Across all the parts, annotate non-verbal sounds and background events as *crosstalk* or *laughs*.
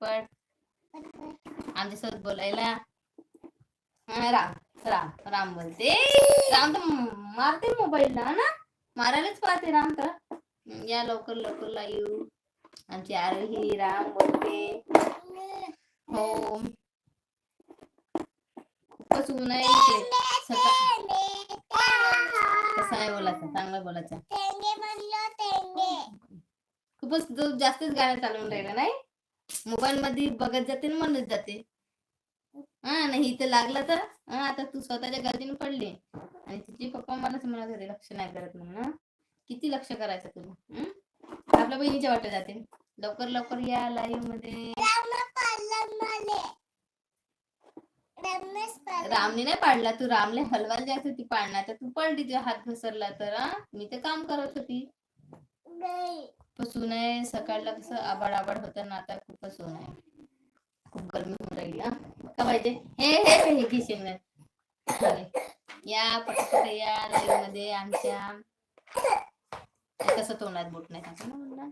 पटपट आमच्यासोबत बोलायला हा, राम राम राम बोलते. राम तर मारते मोबाईलला ना? मारायलाच पाहते राम तर. या लवकर लवकर लाईव्ह आमची आरोही राम बोलते. हो. खूपच ऊन आहे कसं आहे बोलायचं? चांगलं बोलायचं. खूपच जास्तच गाणं चालवून राहिलं नाही? मोबाईल मध्ये बघत जाते ना म्हणत जाते. हा नाही इथं लागलं तर हा आता तू स्वतःच्या गर्दीने पडली. आणि तिचे पप्पा मलाच म्हणत होते लक्ष नाही करत म्हणून किती लक्ष करायचं तुला आपल्या बहिणीच्या वाटत जाते. लवकर लवकर या लाईव्हमध्ये. रामने नाही पाडला तू रामले हलवायला जायचं होती पाडणार तर तू पडली तुझा हात घसरला तर मी तर काम करत होती. खूपच ऊन आहे. सकाळला कसं आबाड आबाड होतं ना आता खूपच ऊन आहे. खूप गरमी होऊन राहिली हा. का पाहिजे. हे हे हे किशन या पटपट या लाईव्हमध्ये आमच्या कसं तोंडात बोट नाही टाकलं ना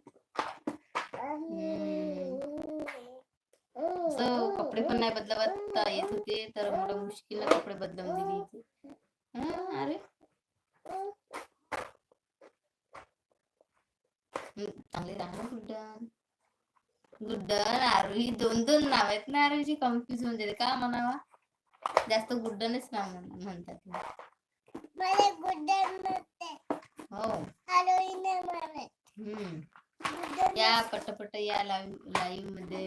कपडे पण नाही बदलवत येत होते तर मला मुश्किल कपडे बदलवून दिली. अरे हम्म, चांगले राहणार गुड्डन. गुड्डन आरोही दोन दोन नाव आहेत ना आरोहीची कन्फ्युज होऊन जाते का म्हणावा? जास्त गुड्डनच नाव म्हण- म्हणतात. हो. हम्म. या पटपट या लाईव्हमध्ये.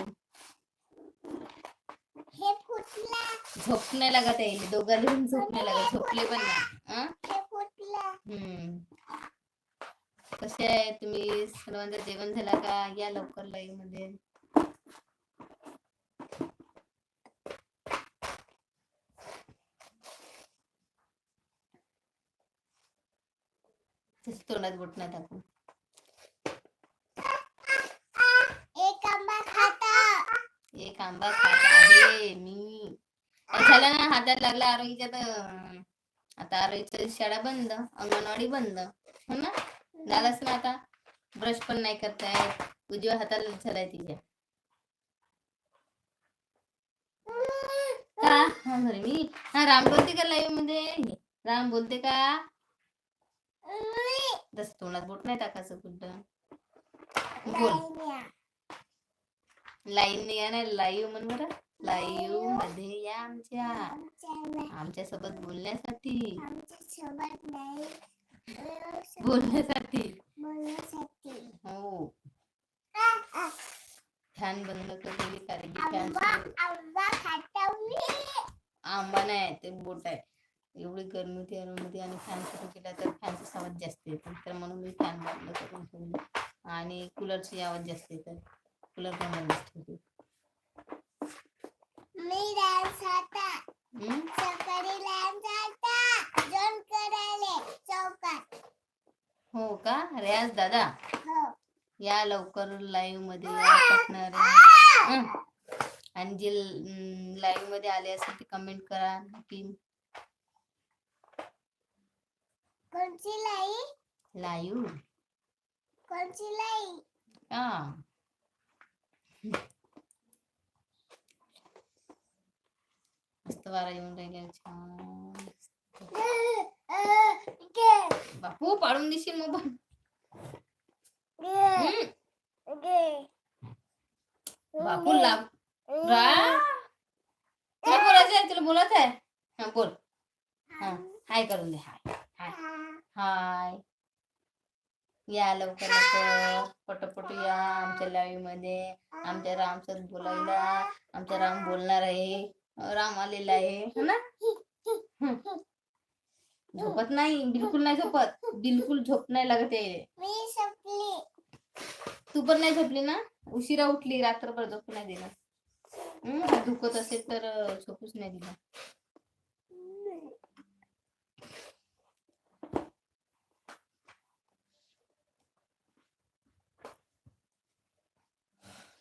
झोपणे लागत आहे. दोघांनी पण झोपणे लागत. झोपले पण नाही. हं? हम्म. कसे आहे? तुम्ही सर्वांचं जेवण झालं का? या लवकर लाईव्हमध्ये. तोंडात बोट नाही टाकू. एक आंबा खात. आहे मी. झालं ना हातात लागला आरोग्याच्या तर? आता आरोग्याची शाळा बंद अंगणवाडी बंद. हो ना? झालंच ना आता. ब्रश पण नाही करताय उजव्या हाताला झालाय तिच्या. हा मी? हा राम बोलते का लाईव्हमध्ये? राम बोलते का? तस तोंडात बोट नाही टाकायचं कुठं. बोल. लाईन या ना लाईव्ह म्हण बरं. लाईव्हमध्ये या आमच्या. आमच्यासोबत बोलण्यासाठी बोलण्यासाठी. हो. फॅन बंद केलेली कारण की फॅन आंबा नाही ते बोट आहे. एवढी गरमी होती room मध्ये आणि फॅन सुरू केला तर फॅनचा आवाज जास्त येतो. तर म्हणून मी फॅन बंद करून ठेवली. आणि कूलरची आवाज जास्त येतात कूलर पण बंद ठेवते. हम्म? हो का? रियाज दादा? या लवकर लाईव्हमध्ये पटणार आणि जे लाईव्हमध्ये आले असेल ते कमेंट करा की कोणची लाई? लाईव्ह कोणची लाई? हा. मस्त वारा येऊन राहिला छान बापू पाडून देशील मोबाईल बापू लाव. तुला बोलायचं आहे तुला बोलत आहे? हा बोल. हा हाय करून दे हाय हाय. हाय. या लवकर लवकर. पटपट या आमच्या लाईव्हमध्ये. आमच्या रामसोबत बोलायला. आमचा राम बोलणार आहे. राम आलेला आहे. हो ना? हं. झोपत नाही बिलकुल नाही झोपत. बिलकुल झोप नाही लागत आहे मी तू पण नाही झोपली ना? उशिरा उठली रात्रभर झोप नाही दिला दुखत असेल तर झोपूच नाही दिला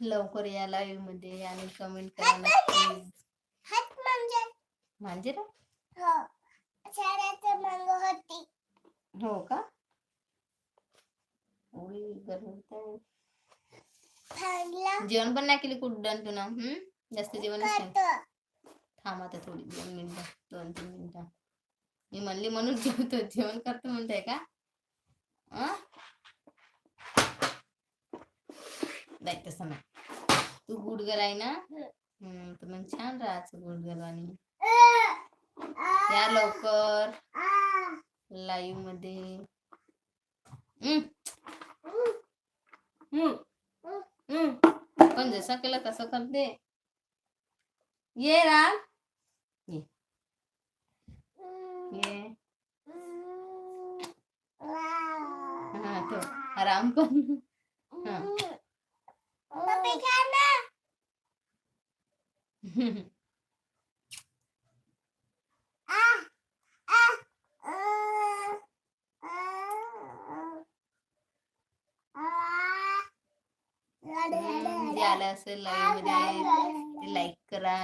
लवकर या लाईव्हमध्ये आणि कमेंट करा म्हणजे म्हणजे ना हो शाळेचं मंग होती हो का? जेवण पण नाही केली कुठं तू ना हम्म? जास्त करतो. थांब आता थोडी दोन मिनिटं दोन तीन मिनिटं. मी म्हणली म्हणून जेवतो जेवण करतो म्हणताय का? नाही तसं नाही. तू गुड गर्ल आहे ना? हम्म. तर मग छान राहायचं गुड गर्ल आणि. या लवकर लाईव्हमध्ये हम्म. हम्म. हम्म. पण जसं केलं तसं करते ये राम ये हा तो राम पण हा. *laughs* मध्ये जे असेल लाईव्हमध्ये लाईक करा.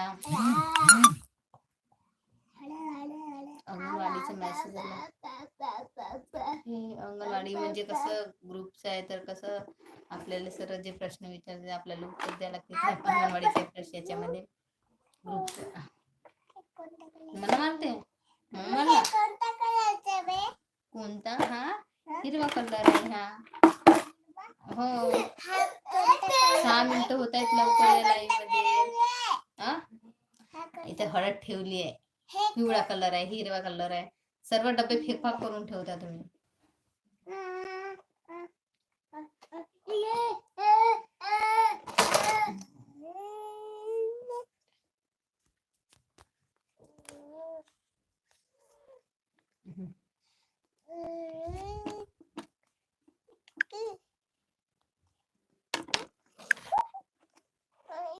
अंगणवाडीचा मेसेज आला. हे अंगणवाडी म्हणजे कसं ग्रुपचं आहे तर कसं आपल्याला सर जे प्रश्न विचारते आपल्याला उत्तर द्यायला लागते. अंगणवाडीचे प्रश्न याच्यामध्ये ग्रुप मला मानते कोणता कोणता? हा? हिरवा कलर आहे हा. हो. सहा मिनिटं होत आहेत लवकर लाईव्हमध्ये इथे हळद ठेवली आहे पिवळा कलर आहे हिरवा कलर आहे सर्व डबे फेकफाक करून ठेवता तुम्ही